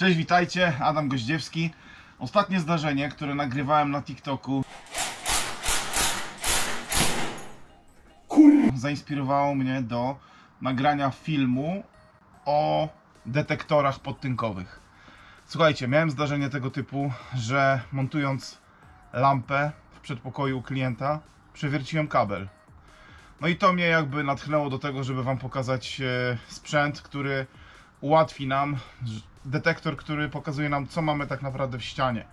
Cześć, witajcie, Adam Goździewski. Ostatnie zdarzenie, które nagrywałem na TikToku. Kur... Zainspirowało mnie do nagrania filmu o detektorach podtynkowych. Słuchajcie, miałem zdarzenie tego typu, że montując lampę w przedpokoju u klienta, przewierciłem kabel. No i to mnie jakby natchnęło do tego, żeby Wam pokazać e, sprzęt, który ułatwi nam detektor, który pokazuje nam, co mamy tak naprawdę w ścianie.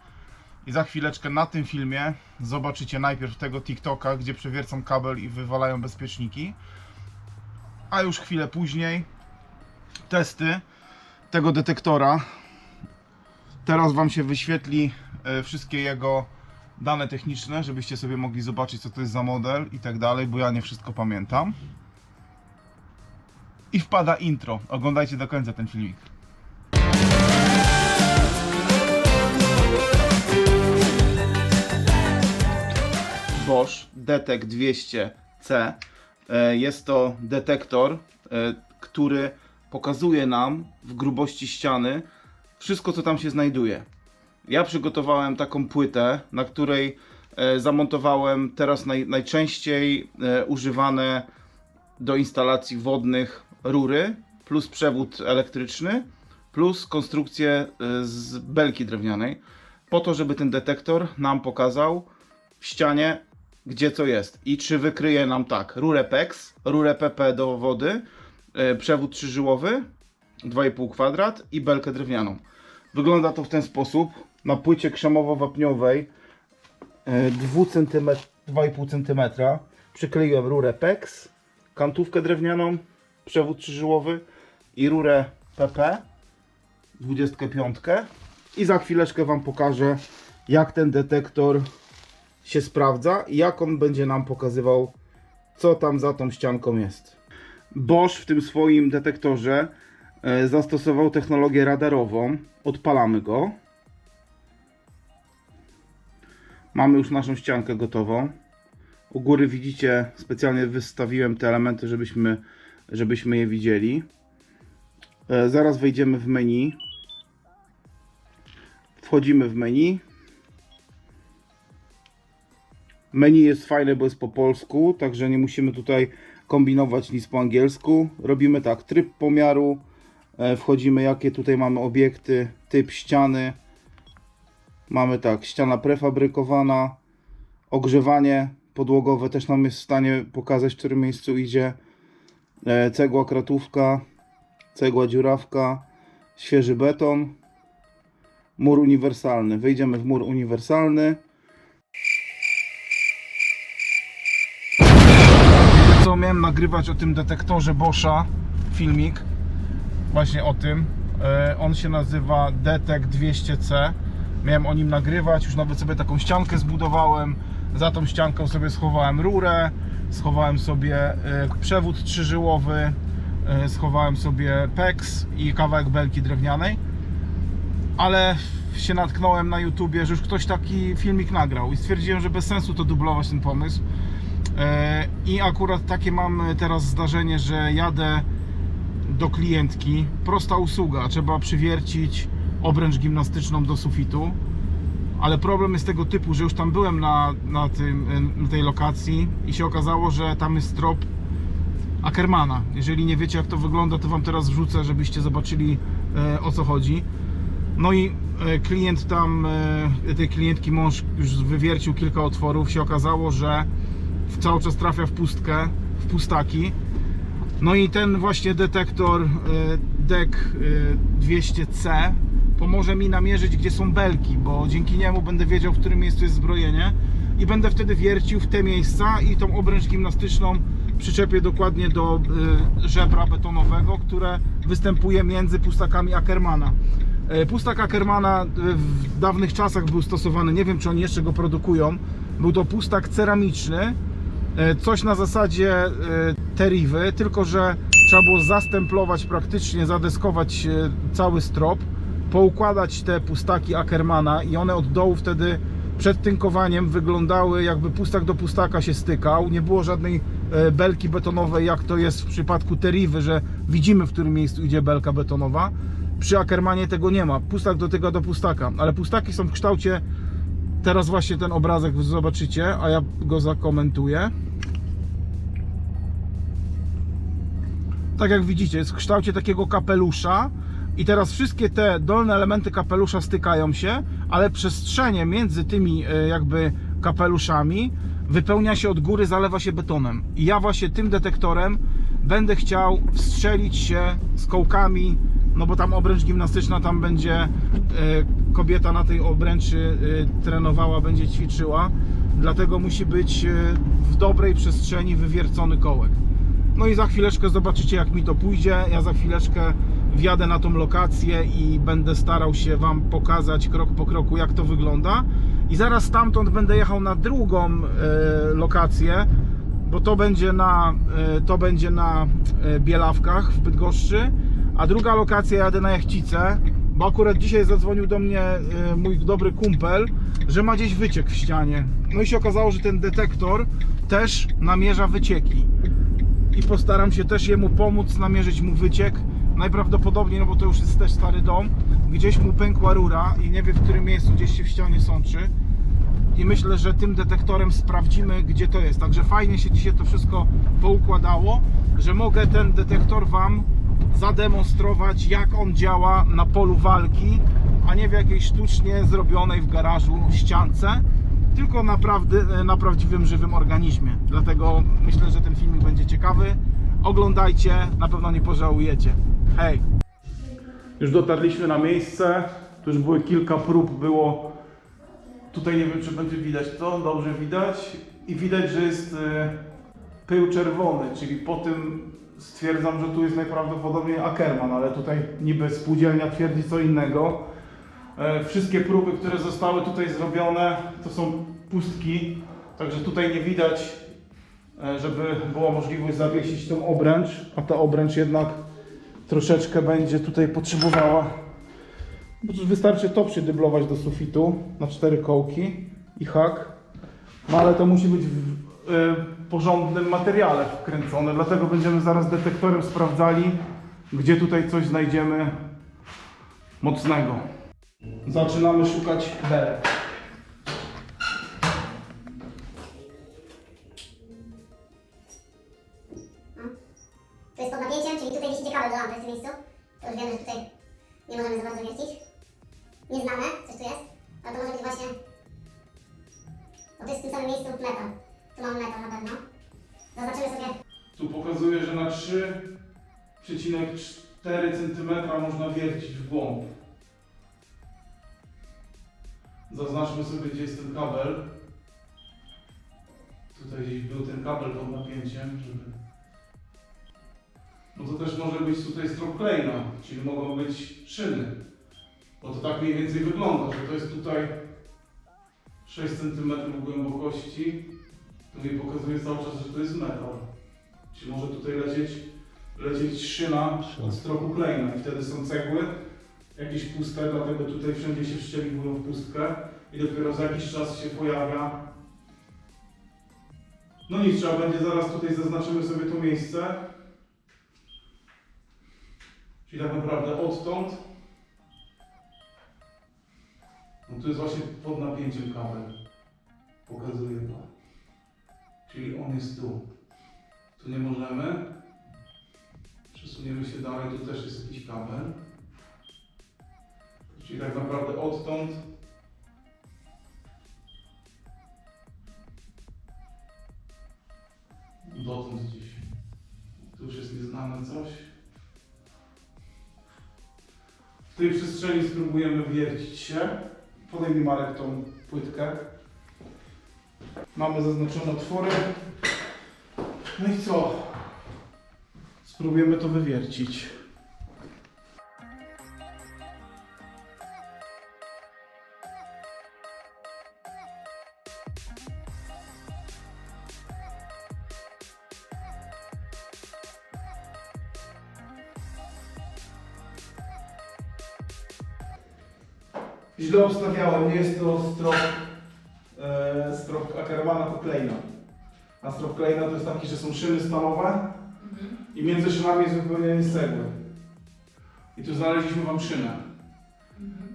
I za chwileczkę na tym filmie zobaczycie najpierw tego TikToka, gdzie przewiercą kabel i wywalają bezpieczniki, a już chwilę później testy tego detektora. Teraz Wam się wyświetli e, wszystkie jego dane techniczne, żebyście sobie mogli zobaczyć, co to jest za model i tak dalej, bo ja nie wszystko pamiętam. I wpada intro. Oglądajcie do końca ten filmik. Bosch Detek 200C e, jest to detektor, e, który pokazuje nam w grubości ściany wszystko, co tam się znajduje. Ja przygotowałem taką płytę, na której e, zamontowałem teraz naj, najczęściej używane do instalacji wodnych rury, plus przewód elektryczny, plus konstrukcję z belki drewnianej, po to, żeby ten detektor nam pokazał w ścianie, gdzie co jest i czy wykryje nam tak rurę PEX, rurę PP do wody, e, przewód trzyżyłowy, 2,5 kwadrat i belkę drewnianą. Wygląda to w ten sposób. Na płycie krzemowo-wapniowej e, 2 cm, 2,5 cm przykleiłem rurę PEX, kantówkę drewnianą, przewód trzyżyłowy i rurę PP 25 i za chwileczkę Wam pokażę jak ten detektor się sprawdza i jak on będzie nam pokazywał co tam za tą ścianką jest. Bosch w tym swoim detektorze e, zastosował technologię radarową. Odpalamy go. Mamy już naszą ściankę gotową. U góry widzicie, specjalnie wystawiłem te elementy, żebyśmy, żebyśmy je widzieli. E, zaraz wejdziemy w menu. Wchodzimy w menu. Menu jest fajne, bo jest po polsku, także nie musimy tutaj kombinować nic po angielsku. Robimy tak, tryb pomiaru, e, wchodzimy jakie tutaj mamy obiekty, typ ściany. Mamy tak, ściana prefabrykowana, ogrzewanie podłogowe też nam jest w stanie pokazać, w którym miejscu idzie. E, Cegła kratówka, cegła dziurawka, świeży beton, mur uniwersalny. Wejdziemy w mur uniwersalny. Co miałem nagrywać o tym detektorze Boscha, filmik właśnie o tym. E, On się nazywa Detek 200C. Miałem o nim nagrywać, już nawet sobie taką ściankę zbudowałem. Za tą ścianką sobie schowałem rurę, schowałem sobie e, przewód trzyżyłowy, e, schowałem sobie PEX i kawałek belki drewnianej. Ale się natknąłem na YouTubie, że już ktoś taki filmik nagrał i stwierdziłem, że bez sensu to dublować ten pomysł. E, I akurat takie mam teraz zdarzenie, że jadę do klientki. Prosta usługa, trzeba przywiercić obręcz gimnastyczną do sufitu. Ale problem jest tego typu, że już tam byłem na, na, tym, na tej lokacji i się okazało, że tam jest trop Ackermana. Jeżeli nie wiecie jak to wygląda, to Wam teraz wrzucę, żebyście zobaczyli e, o co chodzi. No i e, klient tam, e, tej klientki mąż już wywiercił kilka otworów. Się okazało, że cały czas trafia w pustkę, w pustaki. No i ten właśnie detektor DEC e, 200C pomoże mi namierzyć, gdzie są belki, bo dzięki niemu będę wiedział, w którym miejscu jest zbrojenie i będę wtedy wiercił w te miejsca i tą obręcz gimnastyczną przyczepię dokładnie do e, żebra betonowego, które występuje między pustakami Ackermana. E, Pustak Ackermana e, w dawnych czasach był stosowany, nie wiem czy oni jeszcze go produkują, był to pustak ceramiczny, coś na zasadzie e, teriwy, tylko że trzeba było zastemplować praktycznie, zadeskować e, cały strop, poukładać te pustaki Ackermana i one od dołu wtedy przed tynkowaniem wyglądały jakby pustak do pustaka się stykał, nie było żadnej e, belki betonowej jak to jest w przypadku teriwy, że widzimy w którym miejscu idzie belka betonowa Przy Ackermanie tego nie ma. Pustak do tego do pustaka, ale pustaki są w kształcie. Teraz właśnie ten obrazek zobaczycie, a ja go zakomentuję. Tak jak widzicie, jest w kształcie takiego kapelusza. I teraz wszystkie te dolne elementy kapelusza stykają się, ale przestrzenie między tymi e, jakby kapeluszami wypełnia się od góry, zalewa się betonem. I ja właśnie tym detektorem będę chciał wstrzelić się z kołkami, no bo tam obręcz gimnastyczna, tam będzie e, kobieta na tej obręczy e, trenowała, będzie ćwiczyła. Dlatego musi być w dobrej przestrzeni wywiercony kołek. No i za chwileczkę zobaczycie jak mi to pójdzie. Ja za chwileczkę wjadę na tą lokację i będę starał się Wam pokazać krok po kroku jak to wygląda. I zaraz stamtąd będę jechał na drugą e, lokację, bo to będzie na, e, to będzie na e, Bielawkach w Bydgoszczy, a druga lokacja jadę na Jachcice, bo akurat dzisiaj zadzwonił do mnie mój dobry kumpel, że ma gdzieś wyciek w ścianie. No i się okazało, że ten detektor też namierza wycieki i postaram się też jemu pomóc, namierzyć mu wyciek. Najprawdopodobniej, no bo to już jest też stary dom, gdzieś mu pękła rura i nie wie w którym miejscu, gdzieś się w ścianie sączy. I myślę, że tym detektorem sprawdzimy, gdzie to jest. Także fajnie się dzisiaj to wszystko poukładało, że mogę ten detektor Wam zademonstrować, jak on działa na polu walki, a nie w jakiejś sztucznie zrobionej w garażu ściance, tylko naprawdę na prawdziwym, żywym organizmie. Dlatego myślę, że ten filmik będzie ciekawy. Oglądajcie, na pewno nie pożałujecie. Hej! Już dotarliśmy na miejsce. Tu już były kilka prób, było Tutaj nie wiem, czy będzie widać to, dobrze widać. I widać, że jest e, pył czerwony, czyli po tym stwierdzam, że tu jest najprawdopodobniej Ackerman, ale tutaj niby spółdzielnia twierdzi co innego. E, Wszystkie próby, które zostały tutaj zrobione, to są pustki, także tutaj nie widać, e, żeby była możliwość zawiesić tą obręcz, a ta obręcz jednak troszeczkę będzie tutaj potrzebowała wystarczy to przydyblować do sufitu na cztery kołki i hak. No ale to musi być w e, porządnym materiale wkręcone, dlatego będziemy zaraz detektorem sprawdzali, gdzie tutaj coś znajdziemy mocnego. Zaczynamy szukać belek. To jest pod napięciem, czyli tutaj wisi kabel do lampy w tym miejscu. To już wiemy, że tutaj nie możemy za bardzo wiercić. Nieznane, coś tu jest, ale to może być właśnie... Bo to jest w tym samym miejscu metal. Tu mamy metal na pewno. Zaznaczymy sobie... Tu pokazuje, że na 3,4 cm można wiercić w głąb. Zaznaczmy sobie, gdzie jest ten kabel. Tutaj gdzieś był ten kabel pod napięciem, żeby... No to też może być tutaj strop klejna, czyli mogą być szyny. Bo to tak mniej więcej wygląda, że to jest tutaj 6 cm głębokości. To mi pokazuje cały czas, że to jest metal. Czyli może tutaj lecieć, lecieć szyna od klejna i wtedy są cegły, jakieś puste, dlatego tutaj wszędzie się wszczeliwują w pustkę i dopiero za jakiś czas się pojawia. No nic, trzeba będzie zaraz tutaj zaznaczymy sobie to miejsce. Czyli tak naprawdę odtąd. No tu jest właśnie pod napięciem kabel. Pokazuję to. Czyli on jest tu. Tu nie możemy. Przesuniemy się dalej, tu też jest jakiś kabel. Czyli tak naprawdę odtąd dotąd gdzieś. Tu już jest nieznane coś. W tej przestrzeni spróbujemy wiercić się. Podejmij Marek tą płytkę. Mamy zaznaczone otwory. No i co? Spróbujemy to wywiercić. Źle obstawiałem, nie jest to strop, e, strop Ackermana, to Kleina. A strop Kleina to jest taki, że są szyny stalowe i między szynami jest wypełnienie z cegły. I tu znaleźliśmy Wam szynę.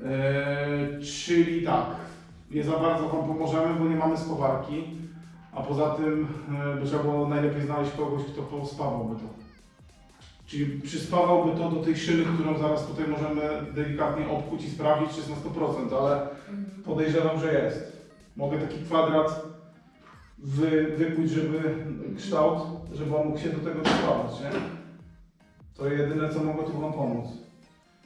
Eee, czyli tak, nie za bardzo Wam pomożemy, bo nie mamy spawarki, a poza tym e, by trzeba było najlepiej znaleźć kogoś, kto pospawałby to. Czyli przyspawałby to do tej szyny, którą zaraz tutaj możemy delikatnie obkuć i sprawdzić, czy jest na 100%, ale podejrzewam, że jest. Mogę taki kwadrat wy, wykuć, żeby kształt, żeby on mógł się do tego dostosować, nie? To jedyne, co mogę tu Wam pomóc.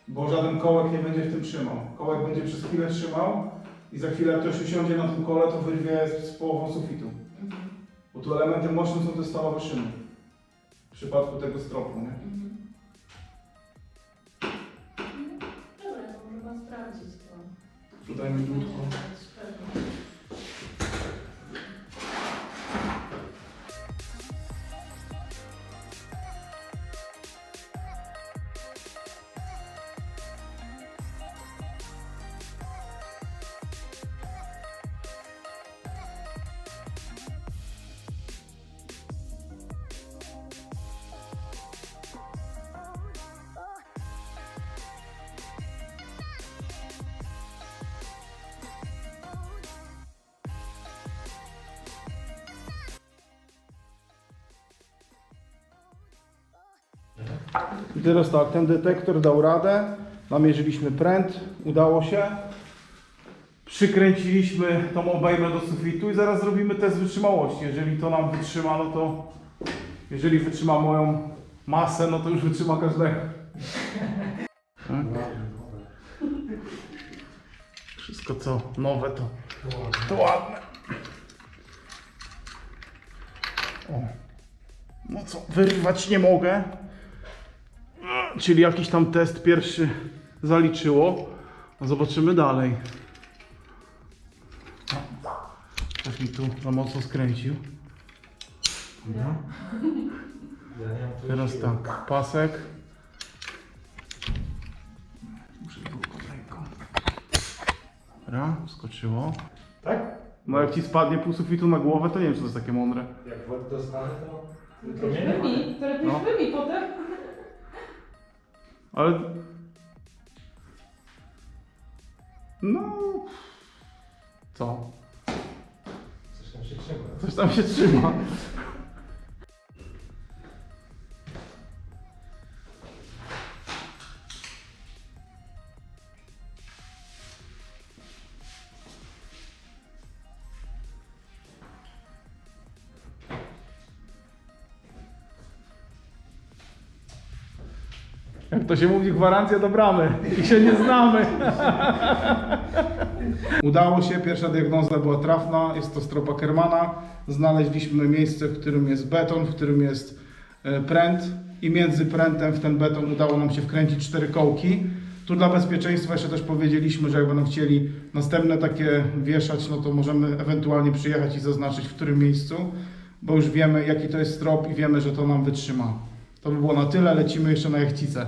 Bo żaden kołek nie będzie w tym trzymał. Kołek będzie przez chwilę trzymał i za chwilę jak ktoś usiądzie na tym kole, to wyrwie z, z połową sufitu. Bo tu elementem mocnym są te stalowe szyny. W przypadku tego stropu, nie? Dobra, to może pan sprawdzić to. Tutaj mi I teraz tak, ten detektor dał radę, namierzyliśmy pręt, udało się. Przykręciliśmy tą obejmę do sufitu i zaraz zrobimy test wytrzymałości. Jeżeli to nam wytrzyma, no to jeżeli wytrzyma moją masę, no to już wytrzyma każdego. Tak? Wszystko co nowe to, to ładne. O. No co, wyrwać nie mogę. Czyli jakiś tam test pierwszy zaliczyło. A zobaczymy dalej. Ktoś mi tu za mocno skręcił. Dobra. Teraz tak, pasek. Muszę było pod ręką. Dobra, skoczyło. Tak? No jak ci spadnie pół sufitu na głowę, to nie wiem, czy to jest takie mądre. Jak wodę dostanę, to... To lepiej No. wymi potem. Ale... No... Co? Coś tam się trzyma. Coś tam się trzyma. To się mówi, gwarancja do bramy i się nie znamy. Udało się, pierwsza diagnoza była trafna, jest to stropa Kermana. Znaleźliśmy miejsce, w którym jest beton, w którym jest e, pręt i między prętem w ten beton udało nam się wkręcić cztery kołki. Tu dla bezpieczeństwa jeszcze też powiedzieliśmy, że jak będą chcieli następne takie wieszać, no to możemy ewentualnie przyjechać i zaznaczyć w którym miejscu, bo już wiemy jaki to jest strop i wiemy, że to nam wytrzyma. To by było na tyle, lecimy jeszcze na jachcicę.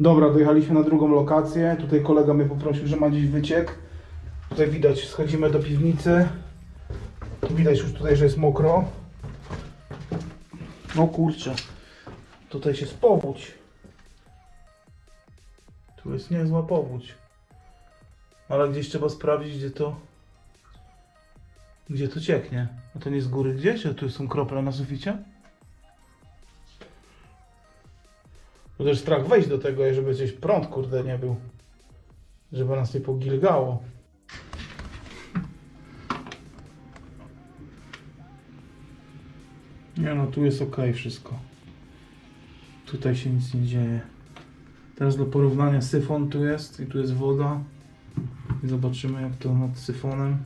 Dobra, dojechaliśmy na drugą lokację. Tutaj kolega mnie poprosił, że ma gdzieś wyciek. Tutaj widać, schodzimy do piwnicy. Tu widać już tutaj, że jest mokro. No kurczę. Tutaj się spowódź. Tu jest niezła powódź. Ale gdzieś trzeba sprawdzić, gdzie to... Gdzie to cieknie. A to nie z góry gdzieś? A tu są krople na suficie? Bo też strach wejść do tego, żeby gdzieś prąd kurde nie był. Żeby nas nie pogilgało. Nie no, tu jest ok wszystko. Tutaj się nic nie dzieje. Teraz do porównania syfon tu jest i tu jest woda. I zobaczymy jak to nad syfonem.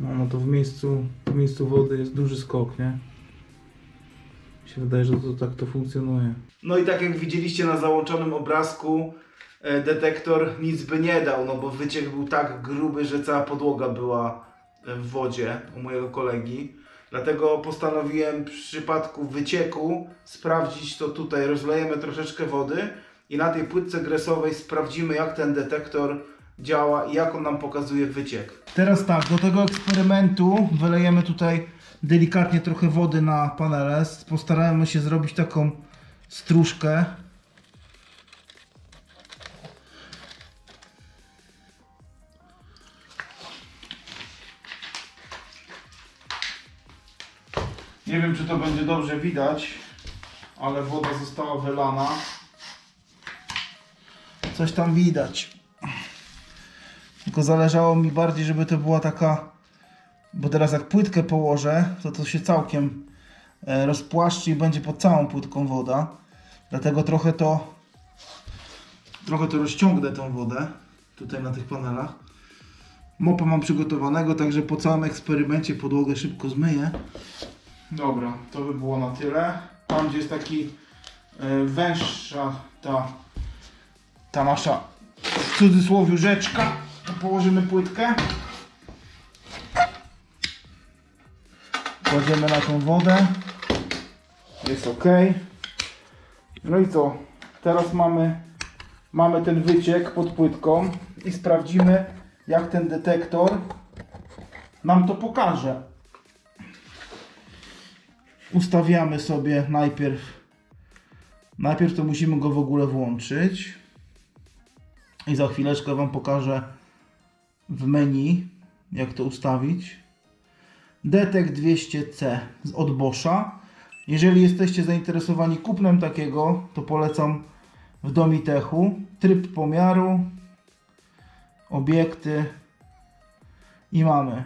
No, no to w miejscu, w miejscu wody jest duży skok, nie? Mi się wydaje, że to tak to funkcjonuje. No i tak jak widzieliście na załączonym obrazku, e, detektor nic by nie dał, no bo wyciek był tak gruby, że cała podłoga była e, w wodzie u mojego kolegi. Dlatego postanowiłem w przypadku wycieku sprawdzić to tutaj. Rozlejemy troszeczkę wody i na tej płytce gresowej sprawdzimy jak ten detektor działa i jak on nam pokazuje wyciek. Teraz tak, do tego eksperymentu wylejemy tutaj delikatnie trochę wody na panele. Postarałem się zrobić taką stróżkę. Nie wiem, czy to będzie dobrze widać, ale woda została wylana. Coś tam widać. Tylko zależało mi bardziej, żeby to była taka bo teraz jak płytkę położę, to to się całkiem e, rozpłaszczy i będzie pod całą płytką woda. Dlatego trochę to. Trochę to rozciągnę tą wodę tutaj na tych panelach. Mopa mam przygotowanego, także po całym eksperymencie podłogę szybko zmyję. Dobra, to by było na tyle. Tam gdzie jest taki e, węższa ta, ta nasza w cudzysłowie rzeczka, to położymy płytkę. Kładziemy na tą wodę. Jest ok. No i co? Teraz mamy, mamy ten wyciek pod płytką i sprawdzimy jak ten detektor nam to pokaże. Ustawiamy sobie najpierw najpierw to musimy go w ogóle włączyć i za chwileczkę Wam pokażę w menu jak to ustawić Detek 200C z od Boscha jeżeli jesteście zainteresowani kupnem takiego to polecam w Domitechu tryb pomiaru obiekty i mamy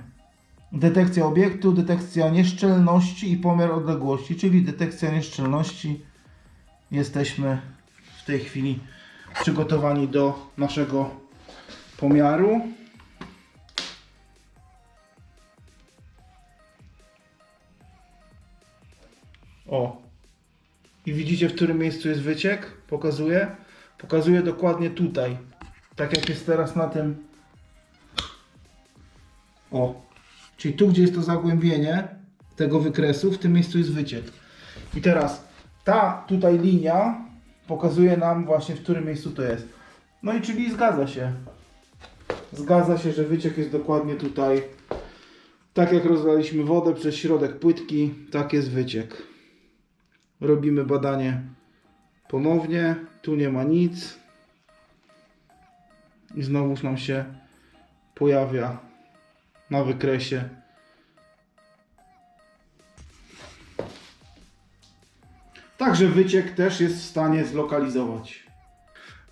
detekcja obiektu, detekcja nieszczelności i pomiar odległości, czyli detekcja nieszczelności. Jesteśmy w tej chwili przygotowani do naszego pomiaru. O. I widzicie, w którym miejscu jest wyciek? Pokazuję. Pokazuję dokładnie tutaj. Tak jak jest teraz na tym. O. Czyli tu, gdzie jest to zagłębienie tego wykresu, w tym miejscu jest wyciek. I teraz ta tutaj linia pokazuje nam właśnie, w którym miejscu to jest. No i czyli zgadza się. Zgadza się, że wyciek jest dokładnie tutaj. Tak jak rozlaliśmy wodę przez środek płytki, tak jest wyciek. Robimy badanie ponownie. Tu nie ma nic. I znowuż nam się pojawia na wykresie. Także wyciek też jest w stanie zlokalizować.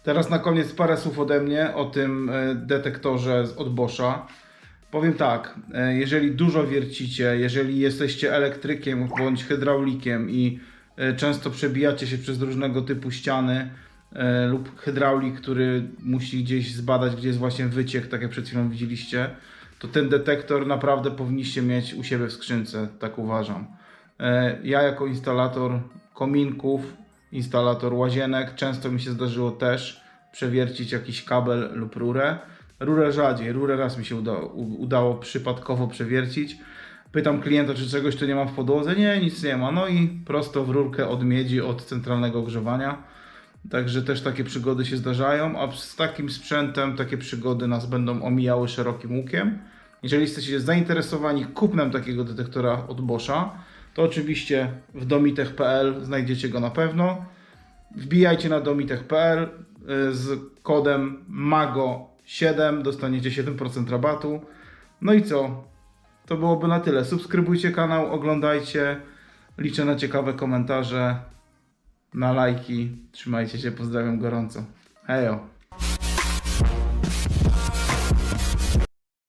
Teraz na koniec parę słów ode mnie o tym e, detektorze od Boscha. Powiem tak, e, jeżeli dużo wiercicie, jeżeli jesteście elektrykiem bądź hydraulikiem i często przebijacie się przez różnego typu ściany e, lub hydraulik, który musi gdzieś zbadać, gdzie jest właśnie wyciek, tak jak przed chwilą widzieliście, to ten detektor naprawdę powinniście mieć u siebie w skrzynce, tak uważam. E, Ja jako instalator kominków, instalator łazienek, często mi się zdarzyło też przewiercić jakiś kabel lub rurę. Rurę rzadziej, rurę raz mi się udało, udało przypadkowo przewiercić. Pytam klienta, czy czegoś tu nie ma w podłodze. Nie, nic nie ma. No i prosto w rurkę od miedzi, od centralnego ogrzewania. Także też takie przygody się zdarzają, a z takim sprzętem takie przygody nas będą omijały szerokim łukiem. Jeżeli jesteście zainteresowani kupnem takiego detektora od Boscha, to oczywiście w domitech.pl znajdziecie go na pewno. Wbijajcie na domitech.pl y, z kodem MAGO7 dostaniecie 7% rabatu. No i co? To byłoby na tyle. Subskrybujcie kanał, oglądajcie. Liczę na ciekawe komentarze, na lajki. Trzymajcie się, pozdrawiam gorąco. Hejo!